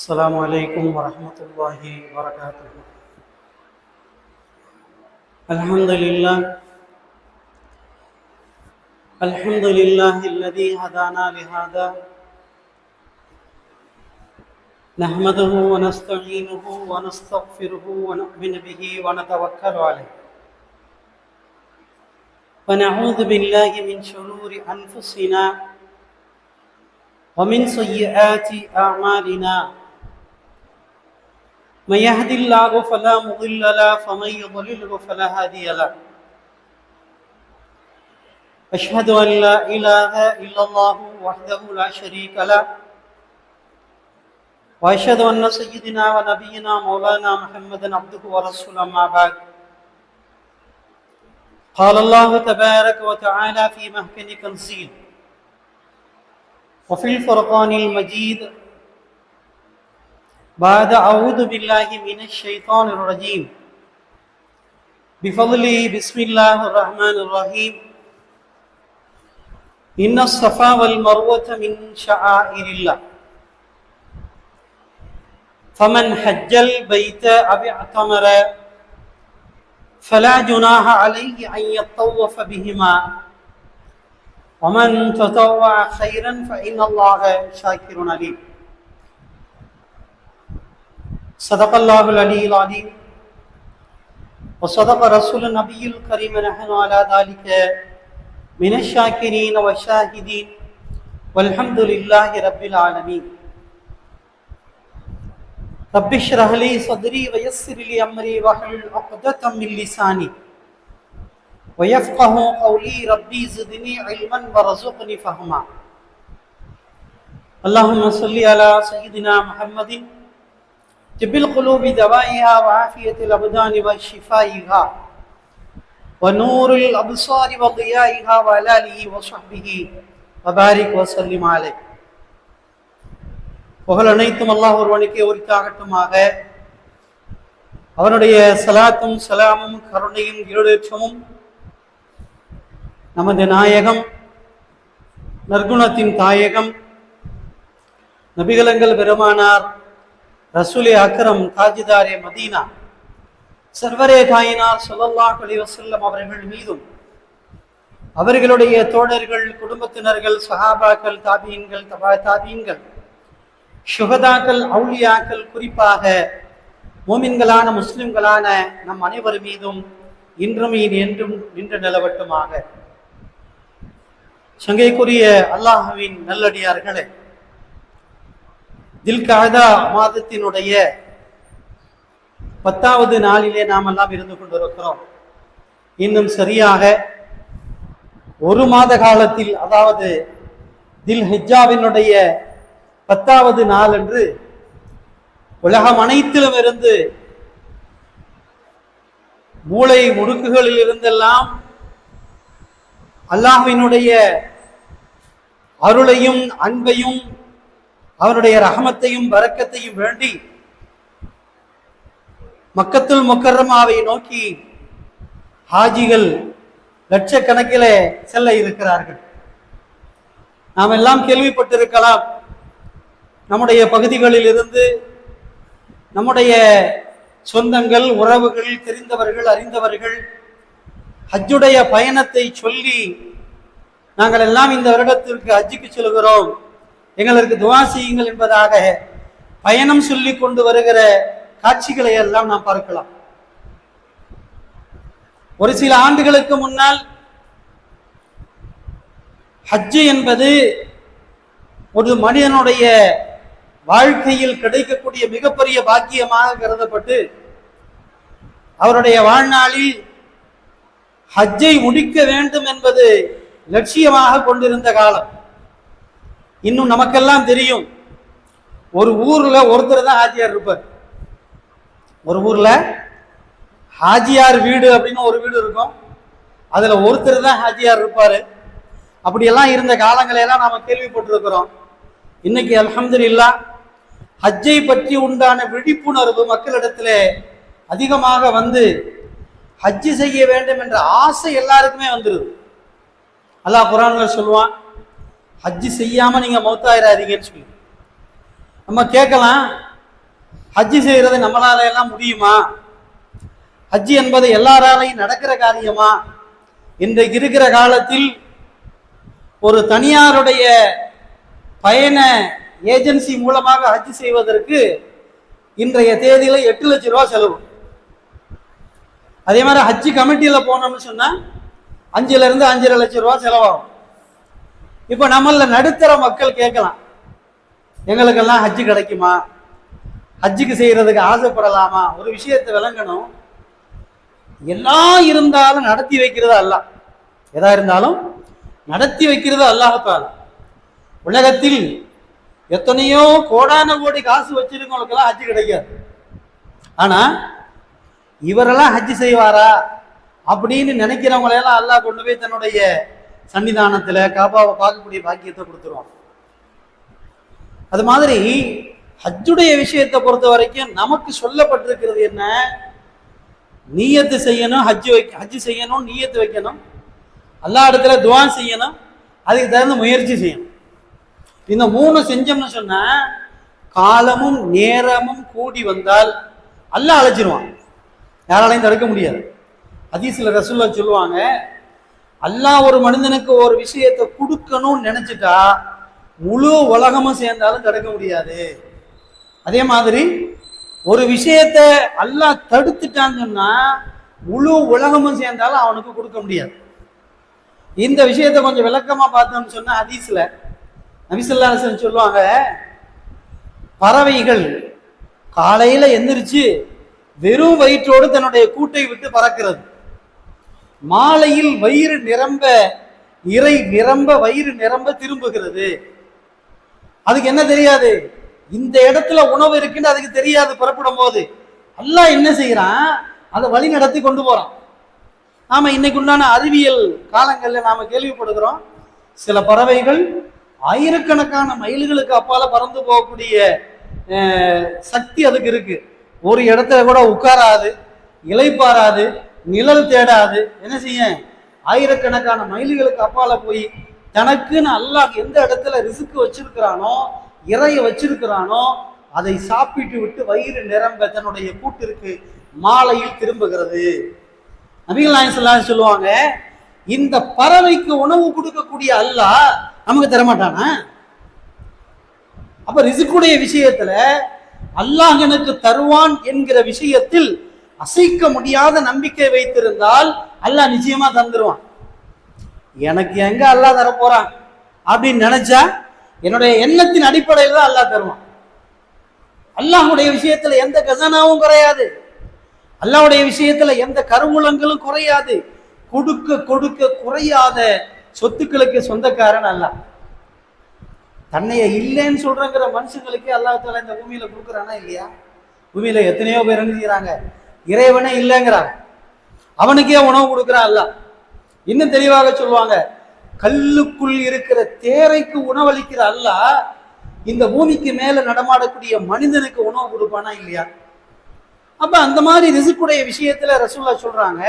السلام عليكم ورحمة الله وبركاته. الحمد لله. الحمد لله الذي هدانا لهذا. نحمده ونستعينه ونستغفره ونؤمن به ونتوكل عليه. ونعوذ بالله من شرور أنفسنا ومن سيئات أعمالنا. من يهد الله فلا مضل له فمن يضلله فلا هادي له. أشهد أن لا إله إلا الله وحده لا شريك له وأشهد أن سيدنا ونبينا مولانا محمدا عبده ورسوله أما بعد. قال الله تبارك وتعالى في محكم تنزيل وفي الفرقان المجيد بعد أعوذ بالله من الشيطان الرجيم. بفضله بسم الله الرحمن الرحيم. إن الصفا والمروة من شعائر الله. فمن حج البيت أو اعتمر فلا جناح عليه أن يطوف بهما. ومن تطوع خيرا فإن الله شاكر عليم. صدق الله العلي العظيم. وصدق رسول النبي الكريم نحن على ذلك من الشاكرين والشاهدين. والحمد لله رب العالمين. رب اشرح لي صدري ويسر لي أمري واحلل عقدة من لساني. ويفقه قولي ربي زدني علما ورزقني فهما. اللهم صل على سيدنا محمد طب القلوب دوائها وعافية الأبدان وشفائها ونور الأبصار وضيائها وعلى آله وصحبه وبارك وسلم عليه புகழ் அனைத்தும் அல்லாஹ் ஒருவனுக்கே உரித்தாகட்டுமாக அவனுடைய சலாத்தும் சலாமும் கருணையும் இருளேற்றமும் நமது நாயகம் நற்குணத்தின் தாயகம் நபிகளங்கள் பெருமானார் ரசூலே அக்ரம் தாஜிதாரே மதீனா. சர்வரே தாயினார் சொல்லல்லாஹ் அலி வசல்லம் அவர்கள் மீதும் அவர்களுடைய தோழர்கள் குடும்பத்தினர்கள் சஹாபாக்கள் தாபீன்கள் தபா தாபீன்கள் சுகதாக்கள் அவுளியாக்கள் குறிப்பாக மோமின்களான முஸ்லிம்களான நம் அனைவர் மீதும் இன்றும் என்றும் நின்று நிலவட்டுமாக. சங்கைக்குரிய அல்லாஹுவின் நல்லடியார்களே தில்காதா மாதத்தினுடைய பத்தாவது நாளிலே நாம் எல்லாம் இருந்து கொண்டிருக்கிறோம். இன்னும் சரியாக ஒரு மாத காலத்தில் அதாவது தில் ஹிஜாவினுடைய பத்தாவது நாள் என்று உலகம் அனைத்திலும் இருந்து மூளை முடுக்குகளில் இருந்தெல்லாம் அல்லாஹினுடைய அருளையும் அன்பையும் அவனுடைய ரகமத்தையும் வரக்கத்தையும் வேண்டி மக்கத்துல் முக்கரமாவை நோக்கி ஹாஜிகள் லட்சக்கணக்கிலே செல்ல இருக்கிறார்கள். நாம் எல்லாம் கேள்விப்பட்டிருக்கலாம் நம்முடைய பகுதிகளில் இருந்து நம்முடைய சொந்தங்கள் உறவுகள் தெரிந்தவர்கள் அறிந்தவர்கள் ஹஜ்ஜுடைய பயணத்தை சொல்லி நாங்கள் எல்லாம் இந்த வருடத்திற்கு ஹஜ்ஜுக்கு செல்கிறோம். எங்களுக்கு துவா செய்யுங்கள் என்பதாக பயணம் சொல்லி கொண்டு வருகிற காட்சிகளை எல்லாம் நாம் பார்க்கலாம். ஒரு சில ஆண்டுகளுக்கு முன்னால் ஹஜ்ஜு என்பது ஒரு மனிதனுடைய வாழ்க்கையில் கிடைக்கக்கூடிய மிகப்பெரிய பாக்கியமாக கருதப்பட்டு அவருடைய வாழ்நாளில் ஹஜ்ஜை முடிக்க வேண்டும் என்பது லட்சியமாக கொண்டிருந்த காலம். இன்னும் நமக்கெல்லாம் தெரியும். ஒரு ஊரில் ஒருத்தர் தான் ஹாஜியார் இருப்பார். ஒரு ஊரில் ஹாஜியார் வீடு அப்படின்னு ஒரு வீடு இருக்கும். அதில் ஒருத்தர் தான் ஹாஜியார் இருப்பார். அப்படியெல்லாம் இருந்த காலங்களையெல்லாம் நாம் கேள்விப்பட்டிருக்கிறோம். இன்னைக்கு அலமதுல்லா ஹஜ்ஜை பற்றி உண்டான விழிப்புணர்வு மக்களிடத்தில் அதிகமாக வந்து ஹஜ்ஜு செய்ய வேண்டும் என்ற ஆசை எல்லாருக்குமே வந்துடுது அல்லாஹ் குரான்ல சொல்லுவான் ஹஜ்ஜு செய்யாமல் நீங்கள் மௌத்தாயிராதீங்கன்னு சொல்லி. நம்ம கேட்கலாம் ஹஜ்ஜு செய்கிறது நம்மளால எல்லாம் முடியுமா? ஹஜ்ஜு என்பது எல்லாராலையும் நடக்கிற காரியமா? இன்றைக்கு இருக்கிற காலத்தில் ஒரு தனியாருடைய பயண ஏஜென்சி மூலமாக ஹஜ் செய்வதற்கு இன்றைய தேதியில் எட்டு லட்ச ரூபா செலவு. அதே மாதிரி ஹஜ்ஜி கமிட்டியில் போனோம்னு சொன்னால் அஞ்சுலேருந்து அஞ்சரை லட்ச ரூபா செலவாகும். இப்போ நம்மள நடுத்தர மக்கள் கேட்கலாம். எங்களுக்கெல்லாம் ஹஜ்ஜு கிடைக்குமா? ஹஜ்ஜுக்கு செய்யறதுக்கு ஆசைப்படலாமா? ஒரு விஷயத்தை விளங்கணும். எல்லாம் இருந்தாலும் நடத்தி வைக்கிறது அல்ல எதா இருந்தாலும் நடத்தி வைக்கிறது அல்லாஹத்தால் உலகத்தில் எத்தனையோ கோடான கோடி காசு வச்சிருக்கவங்களுக்கெல்லாம் ஹஜ்ஜு கிடைக்காது. ஆனா இவரெல்லாம் ஹஜ்ஜு செய்வாரா? அப்படின்னு நினைக்கிறவங்களையெல்லாம் அல்லாஹ் கொண்டு போய் தன்னுடைய சன்னிதானத்துல காபாவை பார்க்கக்கூடிய பாக்கியத்தை கொடுத்துருவான். அது மாதிரி ஹஜ்ஜுடைய விஷயத்தை பொறுத்த வரைக்கும் நமக்கு சொல்லப்பட்டிருக்கிறது என்ன? நீயத்து செய்யணும் ஹஜ்ஜு வைக்க ஹஜ்ஜு செய்யணும் நீயத்து வைக்கணும். எல்லா இடத்துல துவா செய்யணும் அதுக்கு தகுந்த முயற்சி செய்யணும். இந்த மூணு செஞ்சோம்னு சொன்னா காலமும் நேரமும் கூடி வந்தால் எல்லாம் அழைச்சிருவான். யாராலையும் தடுக்க முடியாது. ஹதீஸ்ல ரசுல்லா சொல்லுவாங்க அல்லாஹ் ஒரு மனிதனுக்கு ஒரு விஷயத்தை கொடுக்கணும்னு நினைச்சிட்டா முழு உலகமும் சேர்ந்தாலும் தடுக்க முடியாது. அதே மாதிரி ஒரு விஷயத்தை அல்லாஹ் தடுத்துட்டான்னு முழு உலகமும் சேர்ந்தாலும் அவனுக்கு கொடுக்க முடியாது. இந்த விஷயத்தை கொஞ்சம் விளக்கமா பார்த்தோம்னு சொன்னா ஹதீஸ்ல நபிசல்லா சொல்லுவாங்க பறவைகள் காலையில எந்திரிச்சு வெறும் வயிற்றோடு தன்னுடைய கூட்டை விட்டு பறக்கிறது. மாலையில் வயிறு நிரம்ப இறை நிரம்ப வயிறு நிரம்ப திரும்புகிறது. அதுக்கு என்ன தெரியாது? இந்த இடத்துல உணவு இருக்குன்னு அதுக்கு தெரியாது புறப்படும் போது. எல்லாம் என்ன செய்யறான்? அதை வழி நடத்தி கொண்டு போறான். நாம இன்னைக்கு உண்டான அறிவியல் காலங்கள்ல நாம கேள்விப்படுகிறோம். சில பறவைகள் ஆயிரக்கணக்கான மயில்களுக்கு அப்பால பறந்து போகக்கூடிய சக்தி அதுக்கு இருக்கு. ஒரு இடத்துல கூட உட்காராது இலைப்பாராது நிழல் தேடாது. என்ன செய்ய? ஆயிரக்கணக்கான மைல்களுக்கு அப்பால போய் தனக்குன்னு அல்லாஹ் எந்த இடத்துல ரிசுக்கு வச்சிருக்கிறானோ இறைய வச்சிருக்கிறானோ அதை சாப்பிட்டு விட்டு வயிறு நிரம்ப தன்னுடைய கூட்டிற்கு மாலையில் திரும்புகிறது. நபிகள் நாயன் சொல்லுவாங்க இந்த பறவைக்கு உணவு கொடுக்கக்கூடிய அல்லாஹ் நமக்கு தரமாட்டானா? அப்ப ரிசுக்குடைய விஷயத்துல அல்லாஹ் எனக்கு தருவான் என்கிற விஷயத்தில் அசைக்க முடியாத நம்பிக்கை வைத்திருந்தால் அல்லாஹ் நிச்சயமா தந்துருவான். எனக்கு எங்க அல்லாஹ் தரப்போறான் அப்படின்னு நினைச்சா என்னுடைய எண்ணத்தின் அடிப்படையில் தான் அல்லாஹ் தருவான். அல்லாஹுடைய விஷயத்துல எந்த கசனாவும் குறையாது. அல்லாஹுடைய விஷயத்துல எந்த கருவூலங்களும் குறையாது. கொடுக்க கொடுக்க குறையாத சொத்துக்களுக்கு சொந்தக்காரன் அல்லாஹ். தன்னைய இல்லைன்னு சொல்றங்கிற மனுஷங்களுக்கு அல்லாஹால இந்த பூமியில கொடுக்குறானா இல்லையா? பூமியில எத்தனையோ பேர் என்ன இறைவனே இல்லைங்கிறாங்க. அவனுக்கே உணவு கொடுக்குறான் அல்லாஹ் இன்னும் தெளிவாக சொல்லுவாங்க கல்லுக்குள் இருக்கிற தேரைக்கு உணவளிக்கிற அல்ல இந்த பூமிக்கு மேல நடமாடக்கூடிய மனிதனுக்கு உணவு கொடுப்பானா இல்லையா? அப்ப அந்த மாதிரி ரிசுக்குடைய விஷயத்துல ரசூல்லா சொல்றாங்க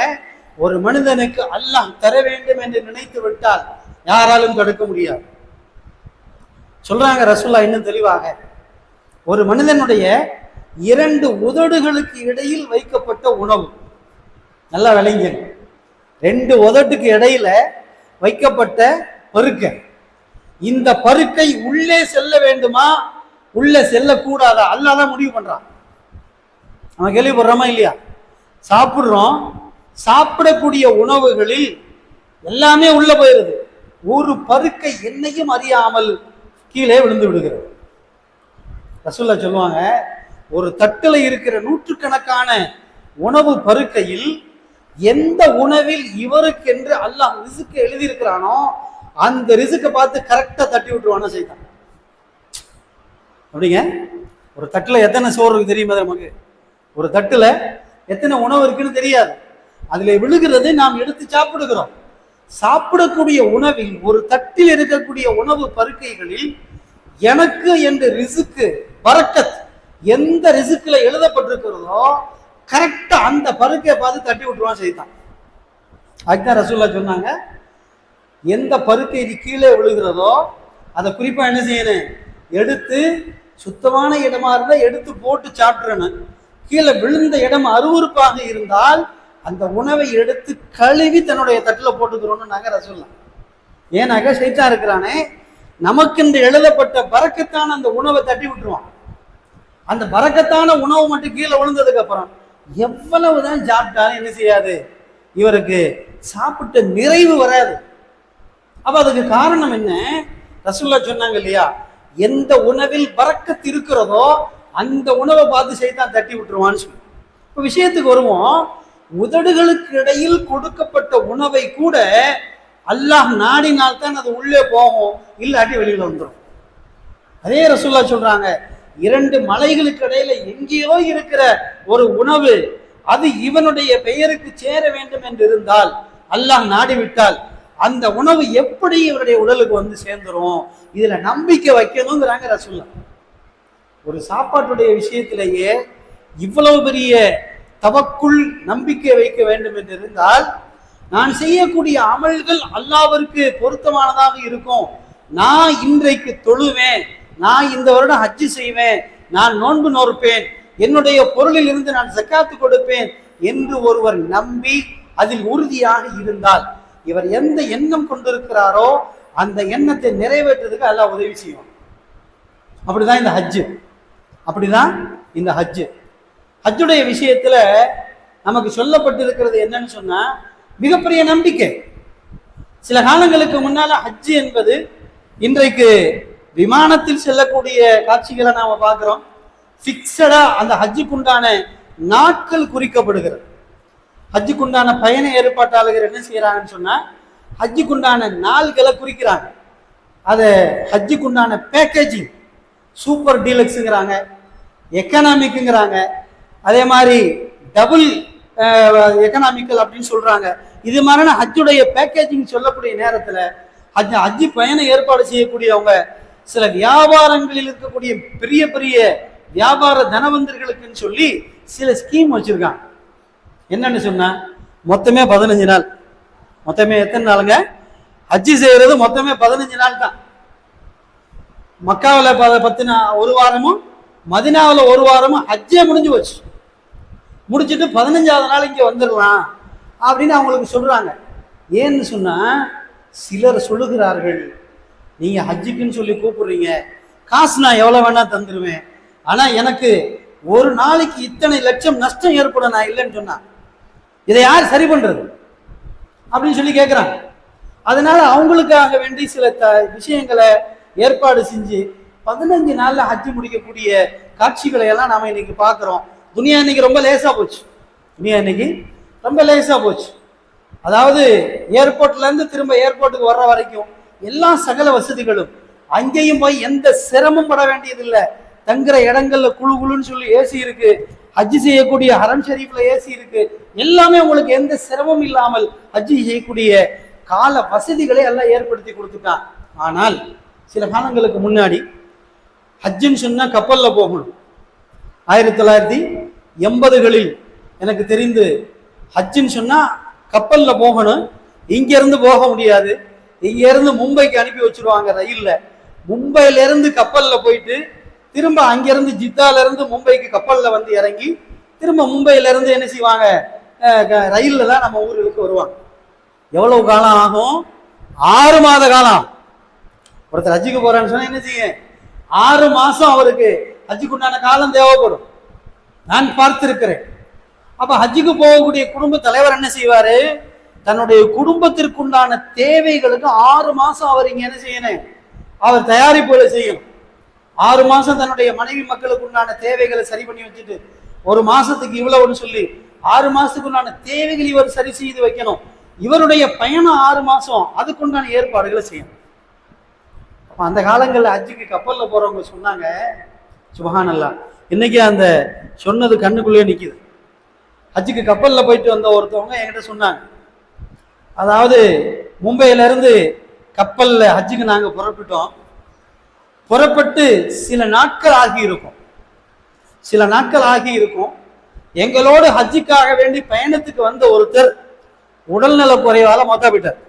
ஒரு மனிதனுக்கு அல்லாஹ் தர வேண்டும் என்று நினைத்து விட்டால் யாராலும் தடுக்க முடியாது. சொல்றாங்க ரசூல்லா இன்னும் தெளிவாக ஒரு மனிதனுடைய இரண்டு உதடுகளுக்கு இடையில் வைக்கப்பட்ட உணவு. நல்லா விளைஞ்சது ரெண்டு உதட்டுக்கு இடையில வைக்கப்பட்ட பருக்கை. இந்த பருக்கை உள்ளே செல்ல வேண்டுமா? உள்ளே செல்லக்கூடாதா? அல்லாதான் முடிவு பண்றான். நம்ம கேள்விப்படுறோமா இல்லையா? சாப்பிடுறோம். சாப்பிடக்கூடிய உணவுகளில் எல்லாமே உள்ள போயிருது. ஒரு பருக்கை என்னையும் அறியாமல் கீழே விழுந்து விடுகிறது. ரசூல்லா சொல்லுவாங்க ஒரு தட்டுல இருக்கிற நூற்றுக்கணக்கான உணவு பருக்கையில் எந்த உணவில் இவருக்கு என்று அல்லாஹ் ரிசுக்கு எழுதியிருக்கிறானோ அந்த ரிசுக்கை பார்த்து கரெக்டா தட்டி விட்டுருவானோ செய்தான் அப்படிங்க? ஒரு தட்டுல எத்தனை சோறு இருக்கு தெரியுமா நமக்கு? ஒரு தட்டுல எத்தனை உணவு இருக்குன்னு தெரியாது. அதுல விழுகிறது நாம் எடுத்து சாப்பிடுகிறோம். சாப்பிடக்கூடிய உணவில் ஒரு தட்டில் இருக்கக்கூடிய உணவு பருக்கைகளில் எனக்கு என்று ரிசுக்கு பறக்கத் எந்த ரிசுக்கில் எழுதப்பட்டிருக்கிறதோ கரெக்டாக அந்த பருக்கையை பார்த்து தட்டி விட்டுருவான் செய்தான் அதுதான் ரசூல்லா சொன்னாங்க எந்த பருக்கை இது கீழே விழுகிறதோ அதை குறிப்பாக என்ன செய்யணும்? எடுத்து சுத்தமான இடமா இருந்தால் எடுத்து போட்டு சாப்பிட்றணும் கீழே விழுந்த இடம் அருவருப்பாக இருந்தால் அந்த உணவை எடுத்து கழுவி தன்னுடைய தட்டில் போட்டுக்கிறோம்னு நாங்கள் ரசூல்லாம் ஏன்னாக்க சைத்தா இருக்கிறானே நமக்கு இந்த எழுதப்பட்ட பறக்கத்தான அந்த உணவை தட்டி விட்டுருவான். அந்த பறக்கத்தான உணவு மட்டும் கீழே விழுந்ததுக்கு அப்புறம் எவ்வளவுதான் சாப்பிட்டாலும் என்ன செய்யாது? இவருக்கு சாப்பிட்ட நிறைவு வராது. அப்ப அதுக்கு காரணம் என்ன? ரசுல்லா சொன்னாங்க இல்லையா? எந்த உணவில் பறக்கத்து இருக்கிறதோ அந்த உணவை பார்த்து செய்தான் தட்டி விட்டுருவான்னு சொல்லி இப்ப விஷயத்துக்கு வருவோம். உதடுகளுக்கு இடையில் கொடுக்கப்பட்ட உணவை கூட அல்லாஹ் நாடினால் தான் அது உள்ளே போகும். இல்லாட்டி வெளியில வந்துடும் அதே ரசுல்லா சொல்றாங்க இரண்டு மலைகளுக்கு இடையில எங்கேயோ இருக்கிற ஒரு உணவு அது இவனுடைய பெயருக்கு சேர வேண்டும் என்று இருந்தால் அல்லாஹ் நாடிவிட்டால் அந்த உணவு எப்படி இவருடைய உடலுக்கு வந்து சேர்ந்துரும்? இதுல நம்பிக்கை வைக்கணுங்கிறாங்க ரசுல்லா ஒரு சாப்பாட்டுடைய விஷயத்திலேயே இவ்வளவு பெரிய தவக்குள் நம்பிக்கை வைக்க வேண்டும் என்று இருந்தால் நான் செய்யக்கூடிய அமல்கள் அல்லாவிற்கு பொருத்தமானதாக இருக்கும். நான் இன்றைக்கு தொழுவேன். நான் இந்த வருடம் ஹஜ்ஜு செய்வேன் நான் நோன்பு நோற்பேன் என்னுடைய பொருளில் இருந்து நான் சக்காத்து கொடுப்பேன் என்று ஒருவர் நம்பி அதில் உறுதியாக இருந்தால் இவர் எந்த எண்ணம் கொண்டிருக்கிறாரோ அந்த எண்ணத்தை நிறைவேற்றுறதுக்கு எல்லாம் உதவி செய்யும் அப்படிதான் இந்த ஹஜ்ஜு. அப்படிதான் இந்த ஹஜ்ஜு. ஹஜ்ஜுடைய விஷயத்துல நமக்கு சொல்லப்பட்டிருக்கிறது என்னன்னு சொன்னா மிகப்பெரிய நம்பிக்கை. சில காலங்களுக்கு முன்னால ஹஜ்ஜு என்பது இன்றைக்கு விமானத்தில் செல்லக்கூடிய காட்சிகளை நாம பார்க்கிறோம். ஃபிக்ஸடா அந்த ஹஜ்ஜுக்குண்டான நாட்கள் குறிக்கப்படுகிறது. ஹஜ்ஜுக்குண்டான பயண ஏற்பாட்டாளர்கள் என்ன செய்யறாங்கன்னு சொன்னா ஹஜ்ஜுக்குண்டான நாள்களை குறிக்கிறாங்க. அதை ஹஜ்ஜுக்குண்டான பேக்கேஜிங் சூப்பர் டீலக்ஸுங்கிறாங்க எக்கனாமிக்குங்கிறாங்க அதே மாதிரி டபுள் எக்கனாமிக்கல் அப்படின்னு சொல்றாங்க. இது மாதிரியான ஹஜ்ஜுடைய பேக்கேஜிங் சொல்லக்கூடிய நேரத்தில் ஹஜ் ஹஜ்ஜி பயணம் ஏற்பாடு செய்யக்கூடியவங்க சில வியாபாரங்களில் இருக்கக்கூடிய பெரிய பெரிய வியாபார தனவந்தர்களுக்குன்னு சொல்லி சில ஸ்கீம் வச்சிருக்காங்க. என்னன்னு சொன்னா மொத்தமே பதினஞ்சு நாள். மொத்தமே எத்தனை நாளுங்க? ஹஜ்ஜி செய்யறது மொத்தமே பதினஞ்சு நாள் தான். மக்காவில் ப பத்து நாள் ஒரு வாரமும் மதினாவில் ஒரு வாரமும் ஹஜ்ஜே முடிஞ்சு போச்சு. முடிச்சிட்டு பதினஞ்சாவது நாள் இங்கே வந்துடலாம் அப்படின்னு அவங்களுக்கு சொல்றாங்க. ஏன்னு சொன்னா சிலர் சொல்லுகிறார்கள் நீங்க ஹஜ்ஜுக்குன்னு சொல்லி கூப்பிடுறீங்க. காசு நான் எவ்வளவு வேணா தந்துடுவேன் ஆனா எனக்கு ஒரு நாளைக்கு இத்தனை லட்சம் நஷ்டம் ஏற்படும் நான் இல்லைன்னு சொன்னா இதை யார் சரி பண்றது? அப்படின்னு சொல்லி கேட்குறாங்க அதனால அவங்களுக்காக வேண்டி சில த விஷயங்களை ஏற்பாடு செஞ்சு பதினஞ்சு நாள்ல ஹஜ்ஜு முடிக்கக்கூடிய காட்சிகளை எல்லாம் நாம இன்னைக்கு பார்க்குறோம் துனியா இன்னைக்கு ரொம்ப லேசா போச்சு. துனியா இன்னைக்கு ரொம்ப லேசா போச்சு. அதாவது ஏர்போர்ட்ல இருந்து திரும்ப ஏர்போர்ட்டுக்கு வர்ற வரைக்கும் எல்லா சகல வசதிகளும். அங்கேயும் போய் எந்த சிரமம் பட வேண்டியதில்லை. தங்குற இடங்கள்ல குழு குழுன்னு சொல்லி ஏசி இருக்கு. ஹஜ்ஜி செய்யக்கூடிய ஹரம் ஷரீஃப்ல ஏசி இருக்கு. எல்லாமே உங்களுக்கு எந்த சிரமம் இல்லாமல் ஹஜ்ஜி செய்யக்கூடிய கால வசதிகளை எல்லாம் ஏற்படுத்தி கொடுத்துட்டான் ஆனால் சில காலங்களுக்கு முன்னாடி ஹஜ்ஜுன்னு சொன்னா கப்பல்ல போகணும். ஆயிரத்தி தொள்ளாயிரத்தி எண்பதுகளில் எனக்கு தெரிந்து ஹஜ்ஜுன்னு சொன்னா கப்பல்ல போகணும். இங்கிருந்து போக முடியாது. இங்க இருந்து மும்பைக்கு அனுப்பி வச்சிருவாங்க ரயில்ல மும்பையில இருந்து கப்பல்ல போயிட்டு திரும்ப அங்கிருந்து ஜித்தால இருந்து மும்பைக்கு கப்பல்ல வந்து இறங்கி திரும்ப மும்பையில இருந்து என்ன செய்வாங்க? ரயில்ல தான் நம்ம ஊருக்கு வருவாங்க. எவ்வளவு காலம் ஆகும்? ஆறு மாத காலம். ஒருத்தர் ஹஜ்ஜுக்கு போறான்னு சொன்னா என்ன செய்ய? ஆறு மாசம் அவருக்கு ஹஜ்ஜுக்கு உண்டான காலம் தேவைப்படும். நான் பார்த்திருக்கிறேன். அப்ப ஹஜ்ஜுக்கு போகக்கூடிய குடும்ப தலைவர் என்ன செய்வாரு? தன்னுடைய குடும்பத்திற்குண்டான தேவைகளுக்கு ஆறு மாசம் அவர் இங்க என்ன செய்யணும்? அவர் தயாரிப்புகளை செய்யணும். ஆறு மாசம் தன்னுடைய மனைவி மக்களுக்கு உண்டான தேவைகளை சரி பண்ணி வச்சுட்டு ஒரு மாசத்துக்கு இவ்வளவுன்னு சொல்லி ஆறு மாசத்துக்கு உண்டான தேவைகள் இவர் சரி செய்து வைக்கணும். இவருடைய பயணம் ஆறு மாசம் அதுக்குண்டான ஏற்பாடுகளை செய்யணும். அப்ப அந்த காலங்களில் அஜிக்கு கப்பலில் போறவங்க சொன்னாங்க சுபஹானல்லா இன்னைக்கு அந்த சொன்னது கண்ணுக்குள்ளே நிற்கிது அஜிக்கு கப்பலில் போயிட்டு வந்த ஒருத்தவங்க என்கிட்ட சொன்னாங்க அதாவது மும்பையிலேருந்து கப்பலில் ஹஜ்ஜுக்கு நாங்கள் புறப்பட்டோம். புறப்பட்டு சில நாட்கள் ஆகி இருக்கும் சில நாட்கள் ஆகி இருக்கும் எங்களோடு ஹஜ்ஜுக்காக வேண்டி பயணத்துக்கு வந்த ஒருத்தர் உடல்நல குறைவால மொத்தா போயிட்டார்.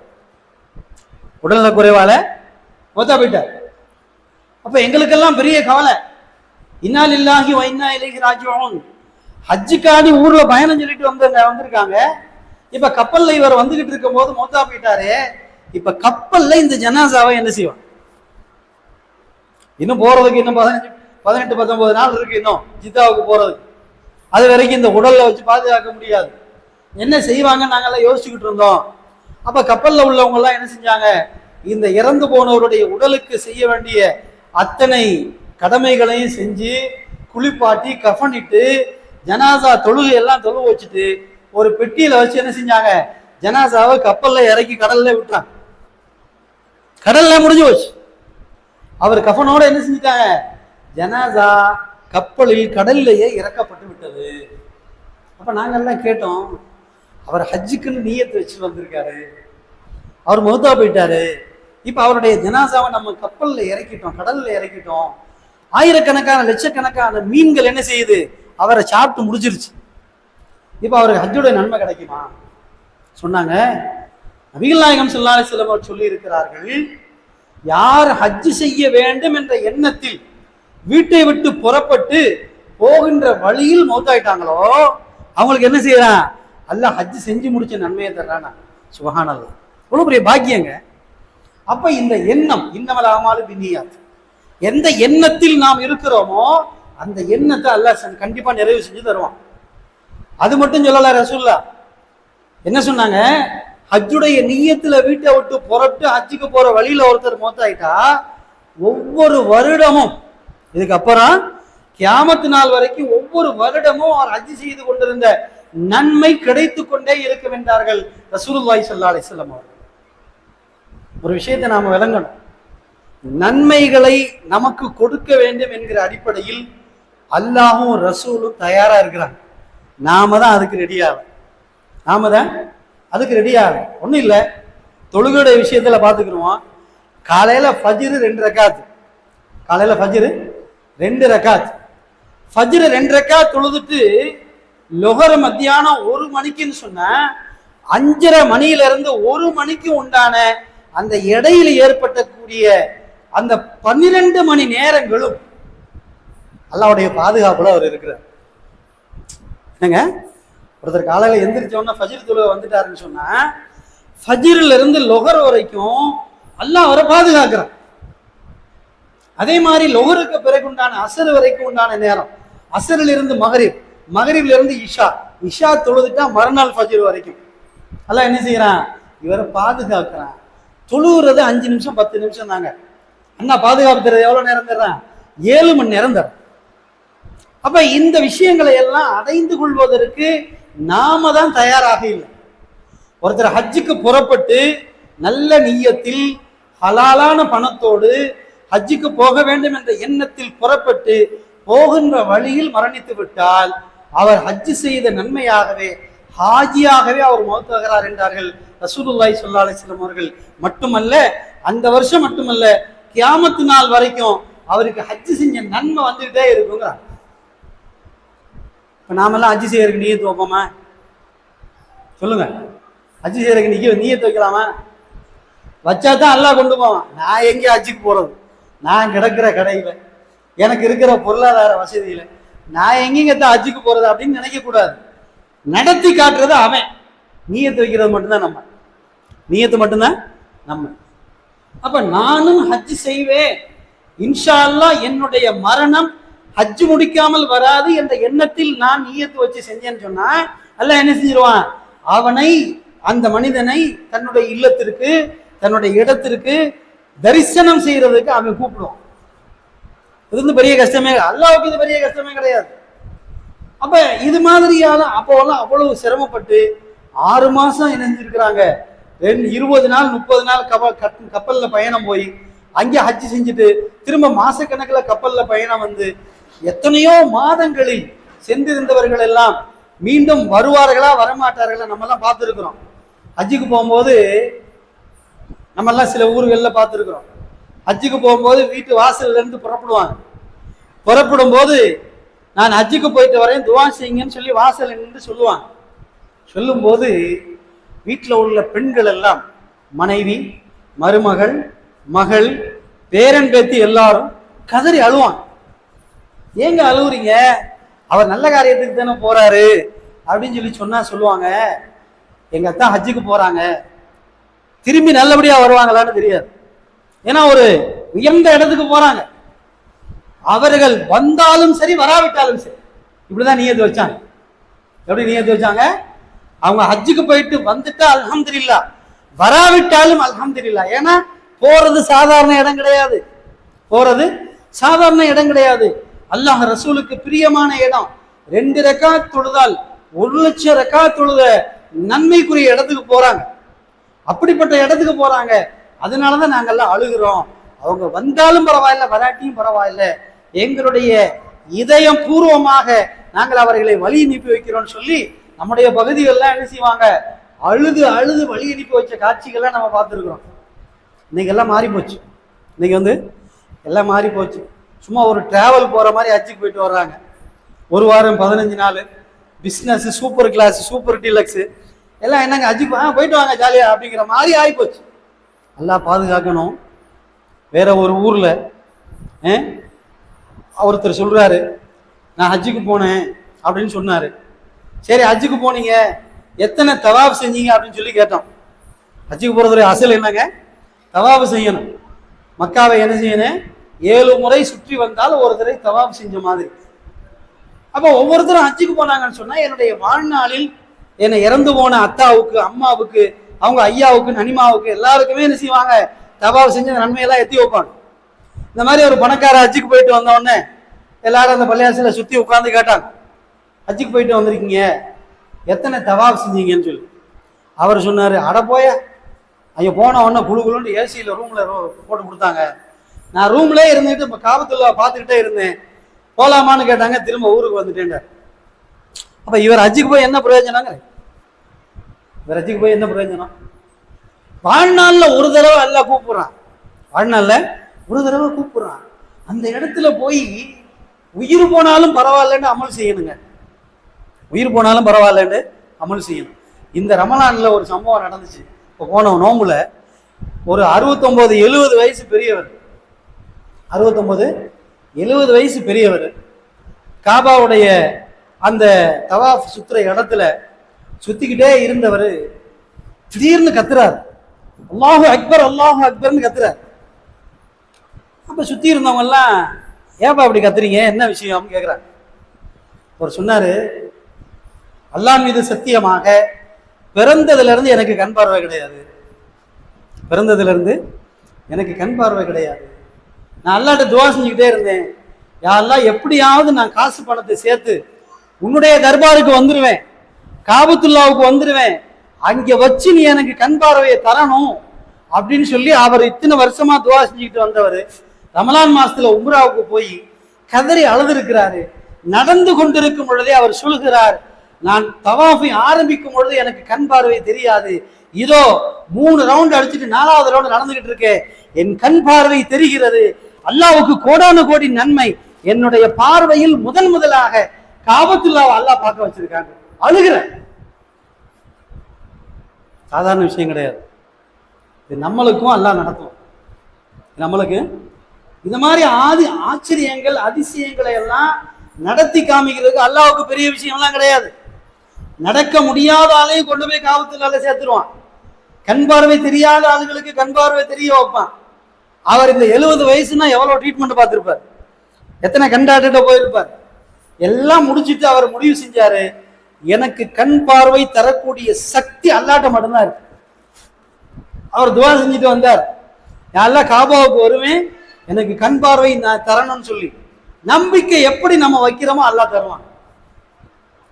உடல்நல குறைவால மொத்தா போயிட்டார். அப்ப எங்களுக்கெல்லாம் பெரிய கவலை. இன்னால் இல்லாகி வைனா இலகி ராஜ்யோன் ஹஜ்ஜுக்காண்டி ஊர்ல பயணம் சொல்லிட்டு வந்து வந்திருக்காங்க. இப்ப கப்பல்ல இவர் வந்துகிட்டு இருக்கும் போது மௌத்தா போயிட்டாரு. இப்ப கப்பல்ல இந்த ஜனாசாவை என்ன செய்வான்? இன்னும் போறதுக்கு இன்னும் பதினஞ்சு பதினெட்டு பத்தொன்பது நாள் இருக்கு இன்னும் ஜித்தாவுக்கு போறதுக்கு. அது வரைக்கும் இந்த உடல்ல வச்சு பாதுகாக்க முடியாது. என்ன செய்வாங்க நாங்கெல்லாம் யோசிச்சுக்கிட்டு இருந்தோம். அப்ப கப்பல்ல உள்ளவங்க எல்லாம் என்ன செஞ்சாங்க? இந்த இறந்து போனவருடைய உடலுக்கு செய்ய வேண்டிய அத்தனை கடமைகளையும் செஞ்சு குளிப்பாட்டி கஃனிட்டு ஜனாசா தொழுகை எல்லாம் தொழுக வச்சுட்டு ஒரு பெட்டியில வச்சு என்ன செஞ்சாங்க? ஜனாசாவை கப்பல்ல இறக்கி கடல்ல விட்டாங்க கடல்ல முடிஞ்சு போச்சு. அவர் கஃபனோட என்ன செஞ்சிட்டாங்க? ஜனாசா கப்பலில் கடல்லையே இறக்கப்பட்டு விட்டது. அப்ப நாங்கெல்லாம் கேட்டோம் அவர் ஹஜ்ஜுக்குன்னு நீயத்து வச்சு வந்திருக்காரு. அவர் மௌத்தா போயிட்டாரு. இப்ப அவருடைய ஜனாசாவை நம்ம கப்பல்ல இறக்கிட்டோம் கடல்ல இறக்கிட்டோம். ஆயிரக்கணக்கான லட்சக்கணக்கான மீன்கள் என்ன செய்யுது? அவரை சாப்பிட்டு முடிச்சிருச்சு இப்போ அவருக்கு ஹஜ்ஜுடைய நன்மை கிடைக்குமா? சொன்னாங்க. நபிகள் நாயகம் ஸல்லல்லாஹு அலைஹி அவர் சொல்லி இருக்கிறார்கள் யார் ஹஜ்ஜு செய்ய வேண்டும் என்ற எண்ணத்தில் வீட்டை விட்டு புறப்பட்டு போகின்ற வழியில் மௌத்தாயிட்டாங்களோ அவங்களுக்கு என்ன செய்யறான்? அல்லாஹ் ஹஜ்ஜு செஞ்சு முடிச்ச நன்மையை தர்றானா? சுபஹானல்லாஹ். இவ்வளவு பெரிய பாக்கியங்க. அப்ப இந்த எண்ணம் இன்னமல் அமாலு பின்னியாத். எந்த எண்ணத்தில் நாம் இருக்கிறோமோ அந்த எண்ணத்தை அல்லாஹ் கண்டிப்பா நிறைவு செஞ்சு தருவான். அது மட்டும் சொல்லல ரசூல்லா என்ன சொன்னாங்க? ஹஜ்ஜுடைய நீயத்துல வீட்டை விட்டு புறப்பட்டு ஹஜ்ஜுக்கு போற வழியில ஒருத்தர் மொத்தாயிட்டா ஒவ்வொரு வருடமும் இதுக்கப்புறம் கியாமத்து நாள் வரைக்கும் ஒவ்வொரு வருடமும் அவர் ஹஜ் செய்து கொண்டிருந்த நன்மை கிடைத்து கொண்டே இருக்கும் என்றார்கள் ரசூலுல்லாஹி சல்லா அலைஹி அவர்கள். ஒரு விஷயத்தை நாம் விளங்கணும். நன்மைகளை நமக்கு கொடுக்க வேண்டும் என்கிற அடிப்படையில் அல்லாஹும் ரசூலும் தயாரா இருக்கிறாங்க. நாம தான் அதுக்கு ரெடி ஆகும் நாம தான் அதுக்கு ரெடியாகும் ஒன்றும் இல்லை. தொழுகையுடைய விஷயத்தில் பார்த்துக்கிடுவோம். காலையில் ஃபஜ்ரு ரெண்டு ரக்காத். காலையில் ஃபஜ்ரு ரெண்டு ரக்காத். ஃபஜ்ரு ரெண்டு ரக்காத் தொழுதுட்டு லொகர் மத்தியானம் ஒரு மணிக்குன்னு சொன்னால் அஞ்சரை மணியிலிருந்து ஒரு மணிக்கு உண்டான அந்த இடையில் ஏற்பட்டக்கூடிய அந்த பன்னிரெண்டு மணி நேரங்களும் அல்லாவுடைய பாதுகாப்புல அவர் இருக்கிறார். என்னங்க? ஒருத்தர் காலையில எந்திரிச்சோன்னா ஃபஜிர் தொழுகை வந்துட்டாருன்னு சொன்னா ஃபஜிரிலிருந்து இருந்து வரைக்கும் அல்லாஹ் அவரை பாதுகாக்கிறான். அதே மாதிரி லொகருக்கு பிறகு உண்டான அசர் வரைக்கும் உண்டான நேரம் அசரில் இருந்து மகரிப் மகரிப்ல இருந்து இஷா இஷா தொழுதுட்டா மறுநாள் ஃபஜிர் வரைக்கும். அல்லாஹ் என்ன செய்யறான்? இவரை பாதுகாக்கிறான். தொழுகிறது அஞ்சு நிமிஷம் பத்து நிமிஷம் தாங்க அண்ணா பாதுகாப்பு தர்றது எவ்வளவு நேரம் தர்றான்? ஏழு மணி நேரம் தரும் அப்ப இந்த விஷயங்களை எல்லாம் அடைந்து கொள்வதற்கு நாம தான் தயாராக இல்லை. ஒருத்தர் ஹஜ்ஜுக்கு புறப்பட்டு நல்ல நீயத்தில் ஹலாலான பணத்தோடு ஹஜ்ஜுக்கு போக வேண்டும் என்ற எண்ணத்தில் புறப்பட்டு போகின்ற வழியில் மரணித்து விட்டால் அவர் ஹஜ்ஜு செய்த நன்மையாகவே ஹாஜியாகவே அவர் மௌத்தாகிறார் என்றார்கள் ரசூலுல்லாய் ஸல்லல்லாஹு அலைஹி அவர்கள். மட்டுமல்ல அந்த வருஷம் மட்டுமல்ல கியாமத்து நாள் வரைக்கும் அவருக்கு ஹஜ்ஜு செஞ்ச நன்மை வந்துகிட்டே இருக்குங்கிறார். இப்போ நாமெல்லாம் அஜி செய்யறதுக்கு நீயத்து வைப்போமா சொல்லுங்க. அஜி செய்யறதுக்கு நீங்க நீயத்து வைக்கலாமா வச்சா தான் அல்லாஹ் கொண்டு போவான். நான் எங்கே அஜிக்கு போகிறது நான் கிடக்கிற கடையில். எனக்கு இருக்கிற பொருளாதார வசதியில். நான் எங்கேங்க தான் அஜிக்கு போகிறது அப்படின்னு நினைக்கக்கூடாது. நடத்தி காட்டுறது அவன். நீயத்து வைக்கிறது மட்டும்தான் நம்ம. நீயத்து மட்டும்தான் நம்ம. அப்ப நானும் ஹஜ் செய்வேன். இன்ஷா அல்லாஹ் என்னுடைய மரணம் ஹஜ் முடிக்காமல் வராது என்ற எண்ணத்தில் நான் ஈயத்து வச்சு செஞ்சேன்னு சொன்னா அல்ல என்ன செஞ்சிருவான்? அவனை அந்த மனிதனை தன்னுடைய இல்லத்திற்கு தன்னுடைய இடத்திற்கு தரிசனம் செய்யறதுக்கு அவன் கூப்பிடுவான். இது வந்து பெரிய கஷ்டமே அல்லாவுக்கு இது பெரிய கஷ்டமே கிடையாது. அப்ப இது மாதிரியான அப்போலாம் அவ்வளவு சிரமப்பட்டு ஆறு மாசம் இணைஞ்சிருக்கிறாங்க ரெண்டு இருபது நாள் முப்பது நாள் கப்பல் கட்- கப்பல்ல பயணம் போய் அங்கே ஹஜ்ஜி செஞ்சுட்டு திரும்ப மாசக்கணக்கில் கப்பல்ல பயணம் வந்து எத்தனையோ மாதங்களில் சென்றிருந்தவர்கள் எல்லாம் மீண்டும் வருவார்களா வரமாட்டார்களா நம்ம எல்லாம் பார்த்துருக்குறோம். ஹஜ்ஜுக்கு போகும்போது நம்ம எல்லாம் சில ஊர்களில் பார்த்துருக்குறோம். ஹஜ்ஜுக்கு போகும்போது வீட்டு வாசல்லேருந்து புறப்படுவாங்க. புறப்படும் போது நான் ஹஜ்ஜுக்கு போயிட்டு வரேன் துவா செய்யுங்கன்னு சொல்லி வாசல் நின்று சொல்லுவாங்க. சொல்லும்போது வீட்டில் உள்ள பெண்கள் எல்லாம் மனைவி மருமகள் மகள் பேரன் பேத்தி எல்லாரும் கதறி அழுவாங்க. ஏங்க அழுவுறீங்க? அவர் நல்ல காரியத்துக்கு தானே போறாரு அப்படின்னு சொல்லி சொன்னா சொல்லுவாங்க. எங்க அத்தா ஹஜ்ஜுக்கு போறாங்க. திரும்பி நல்லபடியா வருவாங்களான்னு தெரியாது. ஏன்னா ஒரு உயர்ந்த இடத்துக்கு போறாங்க. அவர்கள் வந்தாலும் சரி வராவிட்டாலும் சரி. இப்படிதான் நீயத்து வச்சாங்க. எப்படி நீயத்து வச்சாங்க? அவங்க ஹஜ்ஜுக்கு போயிட்டு வந்துட்டா அல்ஹம்துலில்லா. வராவிட்டாலும் அல்ஹம்துலில்லா. ஏன்னா போறது சாதாரண இடம் கிடையாது. போறது சாதாரண இடம் கிடையாது. அல்லாஹ் ரசூலுக்கு பிரியமான இடம். ரெண்டு ரெக்கா தொழுதால் ஒரு லட்சம் ரெக்கா தொழுத நன்மைக்குரிய இடத்துக்கு போறாங்க. அப்படிப்பட்ட இடத்துக்கு போறாங்க. அதனாலதான் நாங்கெல்லாம் அழுகிறோம். அவங்க வந்தாலும் பரவாயில்ல வராட்டியும் பரவாயில்ல. எங்களுடைய இதயம் பூர்வமாக நாங்கள் அவர்களை வழி அனுப்பி வைக்கிறோம்னு சொல்லி நம்முடைய பகுதிகள்லாம் என்ன செய்வாங்க? அழுது அழுது வழி அனுப்பி வச்ச காட்சிகள்லாம் நம்ம பார்த்துருக்குறோம். இன்னைக்கு எல்லாம் மாறி போச்சு இன்னைக்கு வந்து எல்லாம் மாறி போச்சு சும்மா ஒரு டிராவல் போற மாதிரி அச்சுக்கு போயிட்டு வர்றாங்க. ஒரு வாரம் பதினஞ்சு நாள். Business super class super deluxe எல்லாம் என்னங்க அஜிக்கு ஆ போயிட்டு வாங்க ஜாலியா அப்படிங்கிற மாதிரி ஆகிப்போச்சு நல்லா பாதுகாக்கணும். வேற ஒரு ஊர்ல ஒருத்தர் சொல்றாரு நான் ஹஜ்ஜுக்கு போனேன் அப்படின்னு சொன்னாரு. சரி ஹஜ்ஜுக்கு போனீங்க. எத்தனை தவாப் செஞ்சீங்க அப்படின்னு சொல்லி கேட்டோம். ஹஜ்ஜுக்கு போகிறதுடைய அசல் என்னங்க? தவாப் செய்யணும். மக்காவை என்ன செய்யணும்? ஏழு முறை சுற்றி வந்தால் ஒரு தடவை தவாப் செஞ்ச மாதிரி. அப்போ ஒவ்வொருத்தரும் ஹஜ்ஜுக்கு போனாங்கன்னு சொன்னால் என்னுடைய வாழ்நாளில் என்னை இறந்து போன அத்தாவுக்கு அம்மாவுக்கு அவங்க ஐயாவுக்கு நனிமாவுக்கு எல்லாருக்குமே என்ன செய்வாங்க? தவாப் செஞ்ச நன்மையெல்லாம் எத்தி வைப்பாங்க இந்த மாதிரி ஒரு பணக்கார ஹஜ்ஜுக்கு போயிட்டு வந்தோடனே எல்லாரும் அந்த பள்ளியாசில சுற்றி உட்காந்து கேட்டாங்க. ஹஜ்ஜுக்கு போயிட்டு வந்திருக்கீங்க. எத்தனை தவாப் செஞ்சீங்கன்னு சொல்லி. அவர் சொன்னார் அட போய. ஐயோ போன உடனே குழு குழுன்னு ஏசியில் ரூமில் போட்டு கொடுத்தாங்க. நான் ரூம்ல இருந்துட்டு இப்போ காபத்துல பார்த்துக்கிட்டே இருந்தேன். போலாமான்னு கேட்டாங்க திரும்ப ஊருக்கு வந்துட்டேன் அப்போ இவர் அஜிக்கு போய் என்ன பிரயோஜனங்க? இவர் அஜிக்கு போய் என்ன பிரயோஜனம்? வாழ்நாள்ல ஒரு தடவை எல்லாம் கூப்பிடுறான். வாழ்நாள்ல ஒரு தடவை கூப்பிடுறான். அந்த இடத்துல போய் உயிர் போனாலும் பரவாயில்லன்னு அமல் செய்யணுங்க. உயிர் போனாலும் பரவாயில்லன்னு அமல் செய்யணும். இந்த ரமலான்ல ஒரு சம்பவம் நடந்துச்சு. இப்போ போன நோம்புல ஒரு அறுபத்தொம்போது எழுபது வயசு பெரியவர் அறுபத்தொன்பது எழுபது வயசு பெரியவர். காபாவுடைய அந்த தவாஃப் சுத்துற இடத்துல சுத்திக்கிட்டே இருந்தவர். திடீர்னு கத்துறாரு. அல்லாஹு அக்பர் அல்லாஹு அக்பர்னு கத்துறாரு. அப்ப சுத்தி இருந்தவங்க எல்லாம் ஏப்பா அப்படி கத்துறீங்க? என்ன விஷயம்? அப்படின்னு அவர் சொன்னாரு அல்லாஹ் மீது சத்தியமாக பிறந்ததுலேருந்து எனக்கு கண் பார்வை கிடையாது. பிறந்ததுலேருந்து எனக்கு கண் பார்வை கிடையாது. நான் அல்லாட்ட துவா செஞ்சுக்கிட்டே இருந்தேன். யாரெல்லாம் எப்படியாவது நான் காசு பணத்தை சேர்த்து உன்னுடைய தர்பாருக்கு வந்துடுவேன் காபத்துல்லாவுக்கு வந்துடுவேன் அங்கே வச்சு நீ எனக்கு கண் பார்வையை தரணும் அப்படின்னு சொல்லி அவர் இத்தனை வருஷமா துவா செஞ்சுக்கிட்டு வந்தவர். ரமலான் மாசத்துல உம்ராவுக்கு போய் கதறி அழுதுருக்கிறாரு. நடந்து கொண்டிருக்கும் பொழுதே அவர் சொல்கிறார் நான் தவாஃபை ஆரம்பிக்கும் பொழுது எனக்கு கண் பார்வை தெரியாது. இதோ மூணு ரவுண்ட் அடிச்சுட்டு நாலாவது ரவுண்ட் நடந்துகிட்டு இருக்கேன் என் கண் பார்வை தெரிகிறது. அல்லாவுக்கு கோடானு கோடி நன்மை. என்னுடைய பார்வையில் முதன் முதலாக காபத்துல்லாவை அல்லாஹ் பார்க்க வச்சிருக்காங்க. அழுகிற. சாதாரண விஷயம் கிடையாது. இது நம்மளுக்கும் அல்லாஹ் நடத்தும் நம்மளுக்கு இந்த மாதிரி ஆதி ஆச்சரியங்கள் அதிசயங்களை எல்லாம் நடத்தி காமிக்கிறதுக்கு அல்லாவுக்கு பெரிய விஷயம்லாம் கிடையாது. நடக்க முடியாத ஆளையும் கொண்டு போய் காவத்துலால சேர்த்துருவான். கண் பார்வை தெரியாத ஆளுகளுக்கு கண் பார்வை தெரிய வைப்பான். அவர் இந்த எழுபது வயசுனா எவ்வளோ ட்ரீட்மெண்ட் பார்த்துருப்பார்? எத்தனை கண்டாட்டிட்ட போயிருப்பார்? எல்லாம் முடிச்சிட்டு அவர் முடிவு செஞ்சாரு எனக்கு கண் பார்வை தரக்கூடிய சக்தி அல்லாட்ட மட்டும்தான் இருக்கு. அவர் துவா செஞ்சுட்டு வந்தார். யாரெல்லாம் காபாவுக்கு வருவேன் எனக்கு கண் பார்வை நான் தரணும்னு சொல்லி. நம்பிக்கை எப்படி நம்ம வைக்கிறோமோ அல்லா தருவான்.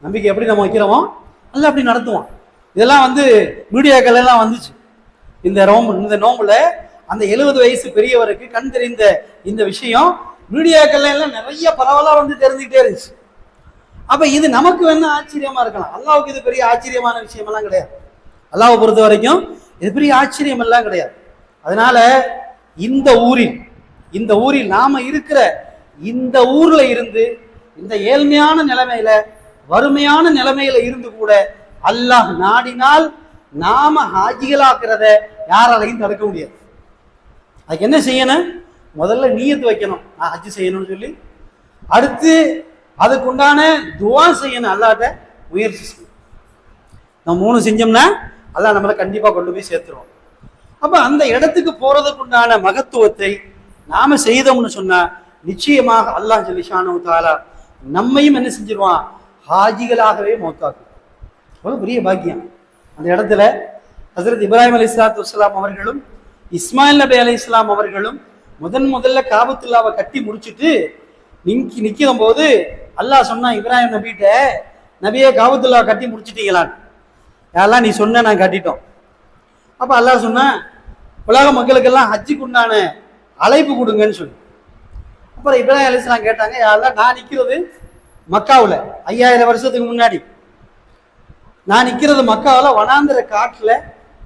நம்பிக்கை எப்படி நம்ம வைக்கிறோமோ அல்ல அப்படி நடத்துவான். இதெல்லாம் வந்து மீடியாக்கள் எல்லாம் வந்துச்சு. இந்த நோம்பு இந்த நோம்புல அந்த எழுபது வயசு பெரியவருக்கு கண் தெரிந்த இந்த விஷயம் மீடியாக்கள்ல எல்லாம் நிறைய பரவலா வந்து தெரிஞ்சுக்கிட்டே இருந்துச்சு. அப்ப இது நமக்கு வேணா ஆச்சரியமா இருக்கலாம். அல்லாவுக்கு இது பெரிய ஆச்சரியமான விஷயமெல்லாம் கிடையாது. அல்லாவை பொறுத்த வரைக்கும் இது பெரிய ஆச்சரியம் எல்லாம் கிடையாது. அதனால இந்த ஊரில் இந்த ஊரில் நாம இருக்கிற இந்த ஊர்ல இருந்து இந்த ஏழ்மையான நிலைமையில வறுமையான நிலைமையில இருந்து கூட அல்லாஹ் நாடினால் நாம ஹாஜிகளாக்குறத யாராலையும் தடுக்க முடியாது. அதுக்கு என்ன செய்யணும்? முதல்ல நீயத்து வைக்கணும். நான் ஹஜ்ஜு செய்யணும்னு சொல்லி அடுத்து அதுக்குண்டான துவா செய்யணும். அல்லாட்ட முயற்சி செய்யணும். நம்ம மூணு செஞ்சோம்னா அல்லா நம்மளை கண்டிப்பாக கொண்டு போய் சேர்த்துருவோம் அப்போ அந்த இடத்துக்கு போகிறதுக்குண்டான மகத்துவத்தை நாம் செய்தோம்னு சொன்னால் நிச்சயமாக அல்லாஹ் ஜலிஷானு தாலா நம்மையும் என்ன செஞ்சிருவான்? ஹாஜிகளாகவே மௌத்தாக்கும். ஒரு பெரிய பாக்கியம். அந்த இடத்துல ஹசரத் இப்ராஹிம் அலி இஸ்லாத்து அவர்களும் இஸ்மாயில் நபி அலி இஸ்லாம் அவர்களும் முதன் முதல்ல காபத்துல்லாவை கட்டி முடிச்சுட்டு நிக்கி நிக்கிற போது அல்லாஹ் சொன்னான் இப்ராஹிம் நபிகிட்ட நபியே காபத்துல்லாவை கட்டி முடிச்சிட்டீங்களான்னு யாரெல்லாம் நீ சொன்ன நான் கட்டிட்டோம். அப்போ அல்லாஹ் சொன்னா உலக மக்களுக்கெல்லாம் ஹஜ்ஜுக்கு உண்டான அழைப்பு கொடுங்கன்னு சொல்லி. அப்புறம் இப்ராஹிம் அலிஸ்லாம் கேட்டாங்க யாரெல்லாம் நான் நிற்கிறது மக்காவில் ஐயாயிரம் வருஷத்துக்கு முன்னாடி. நான் நிற்கிறது மக்காவில் வனாந்திர காட்டில்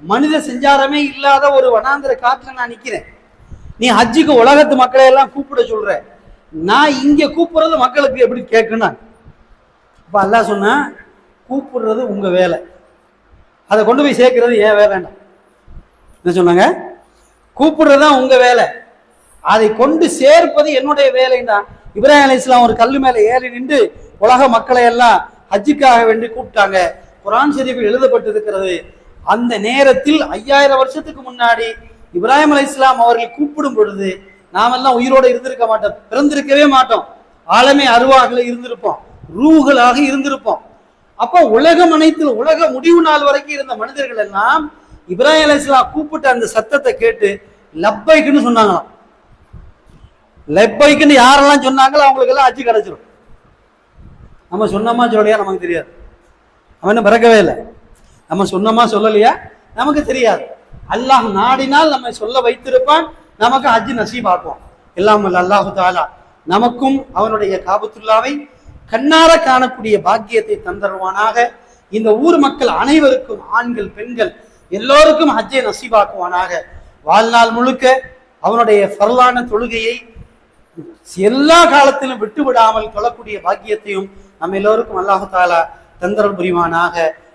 மனித செஞ்சாரமே இல்லாத ஒரு வனாந்திர காட்டுல நான் நிற்கிறேன் நீ ஹஜ்ஜுக்கு உலகத்து மக்களை எல்லாம் கூப்பிட சொல்ற. நான் இங்கே கூப்பிடுறது மக்களுக்கு எப்படி கேட்கணும் இப்போ அல்லாஹ் சொன்னால் கூப்பிடுறது உங்க வேலை. அதை கொண்டு போய் சேர்க்கறது ஏன் வேலைன்னா என்ன சொன்னாங்க? கூப்பிடுறது தான் உங்க வேலை. அதை கொண்டு சேர்ப்பது என்னுடைய வேலைன்னா இப்ராஹிம் அலி இஸ்லாம் ஒரு கல்லு மேலே ஏறி நின்று உலக மக்களை எல்லாம் ஹஜ்ஜுக்காக வேண்டி கூப்பிட்டாங்க. குரான் ஷெரீஃபில் எழுதப்பட்டிருக்கிறது அந்த நேரத்தில் ஐயாயிரம் வருஷத்துக்கு முன்னாடி இப்ராஹிம் அலி இஸ்லாம் அவர்கள் கூப்பிடும் பொழுது நாமெல்லாம் உயிரோட இருந்திருக்க மாட்டோம் பிறந்திருக்கவே மாட்டோம். ஆழமே அருவாகல இருந்திருப்போம் ரூகளாக இருந்திருப்போம். அப்போ உலகம் அனைத்தில் உலக முடிவு நாள் வரைக்கும் இருந்த மனிதர்கள் எல்லாம் இப்ராஹிம் அலி இஸ்லாம் கூப்பிட்ட அந்த சத்தத்தை கேட்டு லப்பைக்குன்னு சொன்னாங்களாம். லெப்பைக்குன்னு யாரெல்லாம் சொன்னாங்களோ அவங்களுக்கு எல்லாம் அச்சு கிடைச்சிடும் நம்ம சொன்னோமா சொல்லையா நமக்கு தெரியாது. அவன் இன்னும் பிறக்கவே இல்லை. நம்ம சொன்னோமா சொல்லலையா? நமக்கு தெரியாது. அல்லாஹ் நாடினால் நம்மை சொல்ல வைத்திருப்பான். நமக்கு ஹஜ் பார்ப்போம் எல்லாம் அல்லாஹு தாலா நமக்கும் அவனுடைய காபத்துல்லாவை கண்ணார காணக்கூடிய பாக்கியத்தை தந்தருவானாக. இந்த ஊர் மக்கள் அனைவருக்கும் ஆண்கள் பெண்கள் எல்லோருக்கும் ஹஜ்ஜை நசீபாக்குவானாக. வாழ்நாள் முழுக்க அவனுடைய ஃபர்லான தொழுகையை எல்லா காலத்திலும் விட்டு விடாமல் தொழக்கூடிய பாக்கியத்தையும் நம்ம எல்லோருக்கும் அல்லாஹு தாலா தந்தரல் புரிவானாக.